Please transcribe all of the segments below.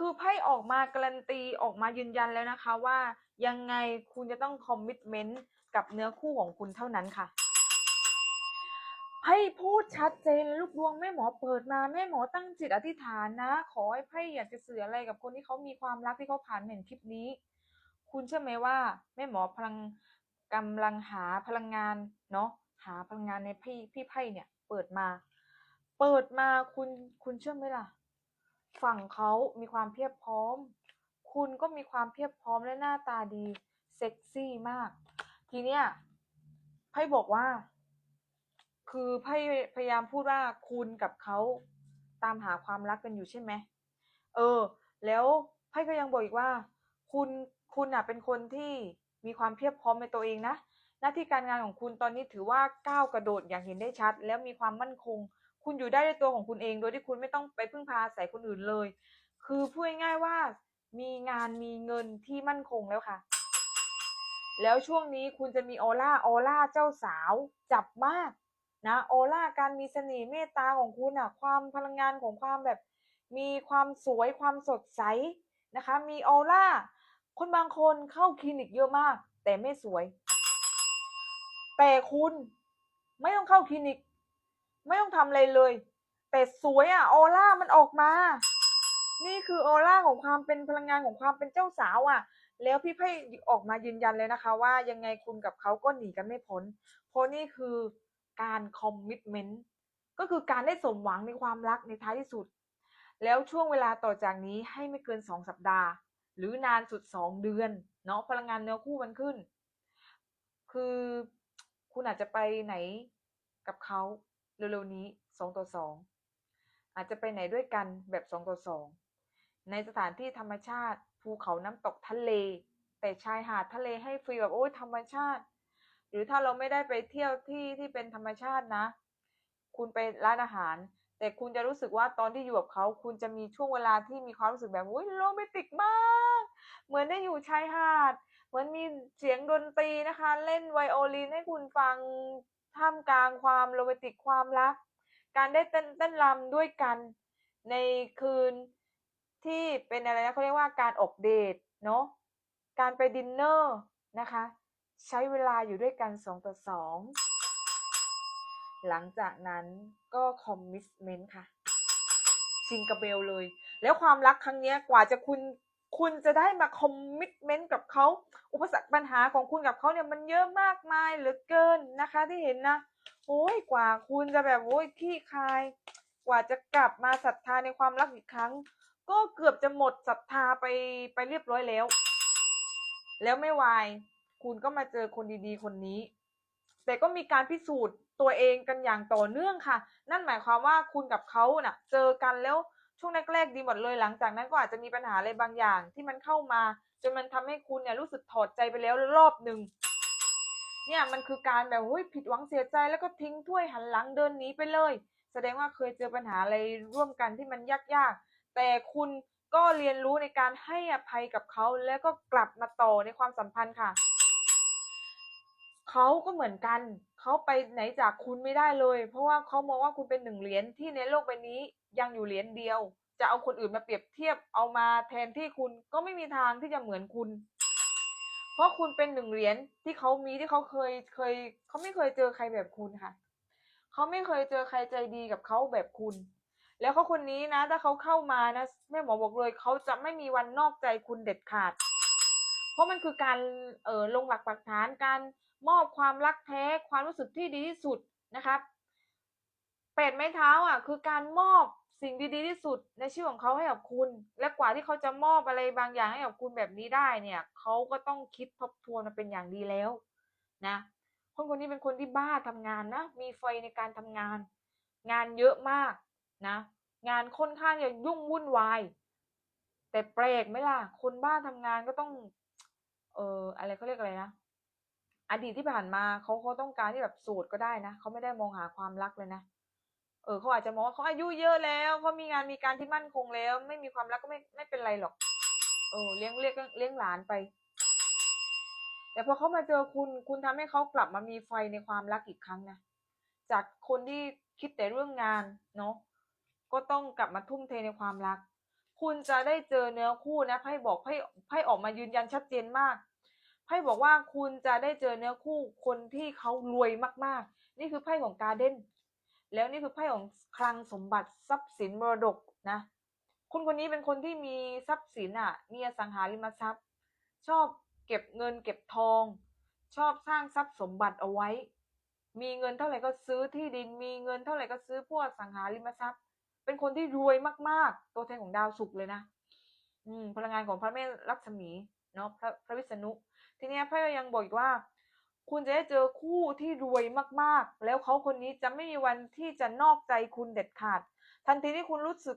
คือไพ่ออกมาการันตีออกมายืนยันแล้วนะคะว่ายังไงคุณจะต้องคอมมิ t เมนต์กับเนื้อคู่ของคุณเท่านั้นค่ะไพ่พูดชัดเจนเลยลูกดวงแม่หมอเปิดมาแม่หมอตั้งจิตอธิษฐานนะ ขอให้ไพ่อยากจะเสืออะไรกับคนที่เขามีความรักที่เขาผ่านเห็นคลิปนี้ คุณเชื่อไหมว่า แม่หมอพลังกำลังหาพลังงานเนาะหาพลังงานในพี่พี่ไพ่เนี่ย เปิดมา เปิดมาคุณคุณเชื่อไหมล่ะ ฝั่งเขามีความเพียบพร้อม คุณก็มีความเพียบพร้อมและหน้าตาดีเซ็กซี่มาก ทีเนี้ยไพ่บอกว่า คือไพ่พยายามพูดว่าคุณกับเขาตามหาความรักกันอยู่ใช่ไหมเออ แล้วไพ่ก็ยังบอกอีกว่า คุณคุณอะเป็นคนที่มีความเพียบพร้อมในตัวเองนะหน้าที่การงานของคุณตอนนี้ถือว่าก้าวกระโดดอย่างเห็นได้ชัด แล้วมีความมั่นคง คุณอยู่ได้ด้วยตัวของคุณเอง โดยที่คุณไม่ต้องไปพึ่งพาอาศัยคนอื่นเลย คือพูดง่ายๆว่า มีงานมีเงินที่มั่นคงแล้วค่ะ แล้วช่วงนี้คุณจะมีออร่าออร่าเจ้าสาวจับมากนะออร่าการมีเสน่ห์เมตตาของคุณอะความพลังงานของความแบบ มีความสวยความสดใสนะคะ มีออร่าคนบางคนเข้าคลินิกเยอะมาก แต่ไม่สวย แต่คุณไม่ต้องเข้าคลินิก ไม่ต้องทำอะไรเลย แต่สวยอะออร่ามันออกมา นี่คือออร่าของความเป็นพลังงานของความเป็นเจ้าสาวอะแล้วพี่ไพ่ออกมายืนยันเลยนะคะ ว่ายังไงคุณกับเขาก็หนีกันไม่พ้นเพราะนี่คือการคอมมิ t เมนต์ก็คือการได้สมหวังในความรักในท้ายที่สุด แล้วช่วงเวลาต่อจากนี้ให้ไม่เกินสองสัปดาห์ หรือนานสุดสองเดือนเนาะพลังงานเนื้อคู่มันขึ้น คือคุณอาจจะไปไหนกับเขา เร็วๆนี้สองต่อสองอาจจะไปไหนด้วยกันแบบสองต่อสองในสถานที่ธรรมชาติภูเขาน้ำตกทะเล แต่ชายหาดทะเลให้ฟรีแบบโอ้ยธรรมชาติ หรือถ้าเราไม่ได้ไปเที่ยวที่ที่เป็นธรรมชาตินะ คุณไปร้านอาหาร แต่คุณจะรู้สึกว่าตอนที่อยู่กับเขา คุณจะมีช่วงเวลาที่มีความรู้สึกแบบโอ้ยโรแมนติกมาก เหมือนได้อยู่ชายหาดเหมือนมีเสียงดนตรีนะคะ เล่นไวโอลินให้คุณฟัง ท่ามกลางความโรแมนติกความรัก การได้เต้นเต้นรำด้วยกันในคืนที่เป็นอะไรนะเขาเรียกว่าการออกเดทเนาะการไปดินเนอร์นะคะ ใช้เวลาอยู่ด้วยกันสองต่อสองหลังจากนั้นก็คอมมิ t เมนต์ค่ะ ชิงกับเบลเลย แล้วความรักครั้งนี้กว่าจะคุณ คุณจะได้มาคอมมิ t เมนต์กับเขา อุปสรรคปัญหาของคุณกับเขาเนี่ยมันเยอะมากมายเหลือเกินนะคะ ที่เห็นนะ โอ้ยกว่าคุณจะแบบโอ้ยขี้คาย กว่าจะกลับมาศรัทธาในความรักอีกครั้ง ก็เกือบจะหมดศรัทธาไปไปเรียบร้อยแล้ว แล้วไม่วายคุณก็มาเจอคนดีๆ คนนี้ แต่ก็มีการพิสูจน์ตัวเองกันอย่างต่อเนื่องค่ะ นั่นหมายความว่าคุณกับเขาน่ะ เจอกันแล้ว ช่วงแรกๆดีหมดเลยหลังจากนั้นก็อาจจะมีปัญหาอะไรบางอย่าง ที่มันเข้ามา จนมันทำให้คุณเนี่ยรู้สึกถอดใจไปแล้วรอบหนึ่งเนี่ยมันคือการแบบเฮ้ยผิดหวังเสียใจแล้วก็ทิ้งถ้วยหันหลังเดินหนีไปเลย แสดงว่าเคยเจอปัญหาอะไรร่วมกันที่มันยากๆ แต่คุณก็เรียนรู้ในการให้อภัยกับเขาแล้วก็กลับมาต่อในความสัมพันธ์ค่ะเขาก็เหมือนกัน เขาไปไหนจากคุณไม่ได้เลย เพราะว่าเขามองว่าคุณเป็นหนึ่งเหรียญที่ในโลกใบนี้ ยังอยู่เหรียญเดียว จะเอาคนอื่นมาเปรียบเทียบเอามาแทนที่คุณก็ไม่มีทางที่จะเหมือนคุณ เพราะคุณเป็นหนึ่งเหรียญที่เขามีที่เขาเคยเคยเขาไม่เคยเจอใครแบบคุณค่ะเขาไม่เคยเจอใครใจดีกับเขาแบบคุณ แล้วเขาคนนี้นะ ถ้าเขาเข้ามานะแม่หมอบอกเลยเขาจะไม่มีวันนอกใจคุณเด็ดขาด เพราะมันคือการเออลงหลักปักฐานการมอบความรักแท้ความรู้สึกที่ดีที่สุดนะครับเป็ดไม้เท้าอะคือการมอบ สิ่งดีๆที่สุดในชีวิตของเขาให้กับคุณ และกว่าที่เขาจะมอบอะไรบางอย่างให้กับคุณแบบนี้ได้เนี่ยเขาก็ต้องคิดทบทวนมาเป็นอย่างดีแล้วนะคนคนนี้เป็นคนที่บ้าทำงานนะมีไฟในการทำงาน งานเยอะมากนะงานค่อนข้างจะยุ่งวุ่นวาย แต่แปลกไหมล่ะ คนบ้าทำงานก็ต้อง เอออะไรเขาเรียกอะไรนะอดีตที่ผ่านมาเขาเขาต้องการที่แบบโสดก็ได้นะเขาไม่ได้มองหาความรักเลยนะ เออเขาอาจจะมองว่าเขาอายุเยอะแล้วเขามีงานมีการที่มั่นคงแล้ว ไม่มีความรักก็ไม่ไม่เป็นไรหรอกเออเลี้ยงเลี้ยงเลี้ยงหลานไป แต่พอเขามาเจอคุณคุณทำให้เขากลับมามีไฟในความรักอีกครั้งนะจากคนที่คิดแต่เรื่องงานเนาะก็ต้องกลับมาทุ่มเทในความรัก คุณจะได้เจอเนื้อคู่นะไพ่บอกไพ่ไพ่ออกมายืนยันชัดเจนมากไพ่บอกว่าคุณจะได้เจอเนื้อคู่คนที่เขารวยมากๆ นี่คือไพ่ของการเด้น แล้วนี่คือไพ่ของคลังสมบัติทรัพย์สินมรดกนะคุณคนนี้เป็นคนที่มีทรัพย์สินอะมีอสังหาริมทรัพย์ ชอบเก็บเงินเก็บทอง ชอบสร้างทรัพย์สมบัติเอาไว้ มีเงินเท่าไหร่ก็ซื้อที่ดิน มีเงินเท่าไหร่ก็ซื้อพวกสังหาริมทรัพย์ เป็นคนที่รวยมาก ๆ ตัวแทนของดาวศุกร์เลยนะอืมพลังงานของพระแม่ลักษมีเนาะพระพระวิษณุ ทีเนี้ยไพ่ก็ยังบอกอีกว่า คุณจะได้เจอคู่ที่รวยมากๆ แล้วเขาคนนี้จะไม่มีวันที่จะนอกใจคุณเด็ดขาด ทันทีที่คุณรู้สึก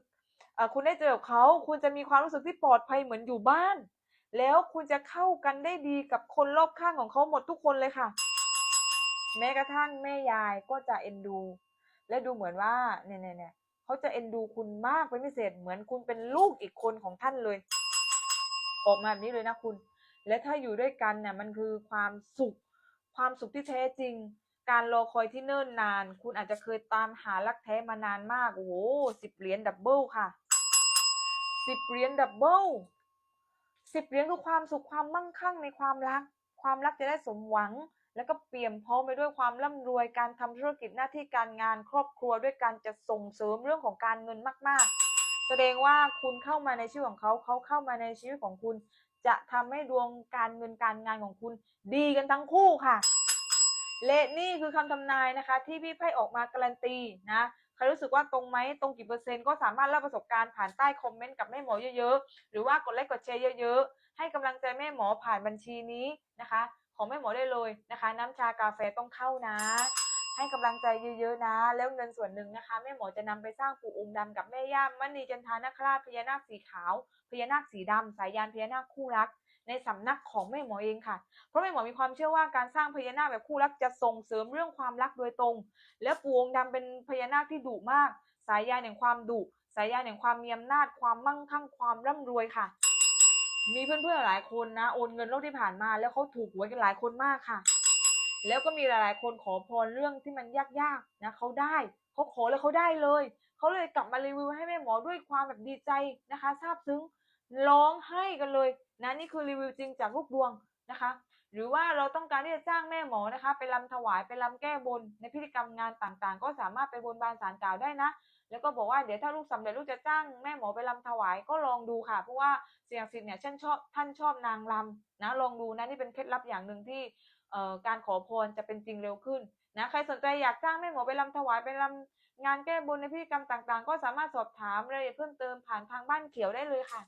คุณได้เจอกับเขา คุณจะมีความรู้สึกที่ปลอดภัยเหมือนอยู่บ้าน แล้วคุณจะเข้ากันได้ดีกับคนรอบข้างของเขาหมดทุกคนเลยค่ะ แม้กระทั่งแม่ยายก็จะเอ็นดู และดูเหมือนว่าเนี่ยเนี่ยเนี่ยเขาจะเอ็นดูคุณมากเป็นพิเศษ เหมือนคุณเป็นลูกอีกคนของท่านเลย ออกมาแบบนี้เลยนะคุณ และถ้าอยู่ด้วยกันเนี่ยมันคือความสุข ความสุขที่แท้จริง การรอคอยที่เนิ่นนาน คุณอาจจะเคยตามหารักแท้มานานมาก โอ้โหสิบเหรียญดับเบิลค่ะสิบเหรียญดับเบิลสิบเหรียญคือความสุขความมั่งคั่งในความรัก ความรักจะได้สมหวัง แล้วก็เปี่ยมพร้อมไปด้วยความร่ำรวยการทำธุรกิจหน้าที่การงานครอบครัวด้วยการจะส่งเสริมเรื่องของการเงินมาก ๆ แสดงว่าคุณเข้ามาในชีวิตของเขา เขาเข้ามาในชีวิตของคุณ จะทำให้ดวงการเงินการงานของคุณดีกันทั้งคู่ค่ะ และนี่คือคำทำนายนะคะ ที่พี่ไพ่ออกมาการันตีนะใครรู้สึกว่าตรงไหมตรงกี่เปอร์เซ็นต์ก็สามารถเล่าประสบการณ์ผ่านใต้คอมเมนต์กับแม่หมอเยอะๆ หรือว่ากดไลค์กดแชร์เยอะ ๆ ให้กำลังใจแม่หมอผ่านบัญชีนี้นะคะ ของแม่หมอได้เลยนะคะ น้ำชากาแฟต้องเข้านะ ให้กำลังใจเยอะๆนะ แล้วเงินส่วนหนึ่งนะคะ แม่หมอจะนำไปสร้างปู่องค์ดำกับแม่ย่ามณีจันทานาคราชพญานาคสีขาวพญานาคสีดำสายยานพญานาคคู่รัก ในสำนักของแม่หมอเองค่ะ เพราะแม่หมอมีความเชื่อว่าการสร้างพญานาคแบบคู่รักจะส่งเสริมเรื่องความรักโดยตรง และปู่องค์ดำเป็นพญานาคที่ดุมาก สายยานแห่งความดุสายยานแห่งความมีอำนาจความมั่งคั่งความร่ำรวยค่ะ มีเพื่อนๆหลายคนนะโอนเงินรอบที่ผ่านมาแล้วเขาถูกหวยกันหลายคนมากค่ะ แล้วก็มีหลายๆ คนขอพรเรื่องที่มันยากๆนะเขาได้เขาขอแล้วเขาได้เลยเขาเลยกลับมารีวิวให้แม่หมอด้วยความแบบดีใจนะคะซาบซึ้งร้องไห้กันเลยนะนี่คือรีวิวจริงจากลูกดวงนะคะ หรือว่าเราต้องการที่จะจ้างแม่หมอนะคะ ไปรำถวายไปรำแก้บนในพิธีกรรมงานต่างๆ ก็สามารถไปบนบานสารกล่าวได้นะ แล้วก็บอกว่าเดี๋ยวถ้าลูกสำเร็จลูกจะจ้างแม่หมอไปรำถวายก็ลองดูค่ะเพราะว่าเสียงศิษย์เนี่ยท่านชอบท่านชอบนางรำนะลองดูนะนี่เป็นเคล็ดลับอย่างหนึ่งที่ การขอพรจะเป็นจริงเร็วขึ้นนะใครสนใจอยากจ้างแม่หมอไปรำถวายไปรำงานแก้บนในพิธีกรรมต่างๆ ก็สามารถสอบถามรายละเอียดเพิ่มเติมผ่านทางบ้านเขียวได้เลยค่ะ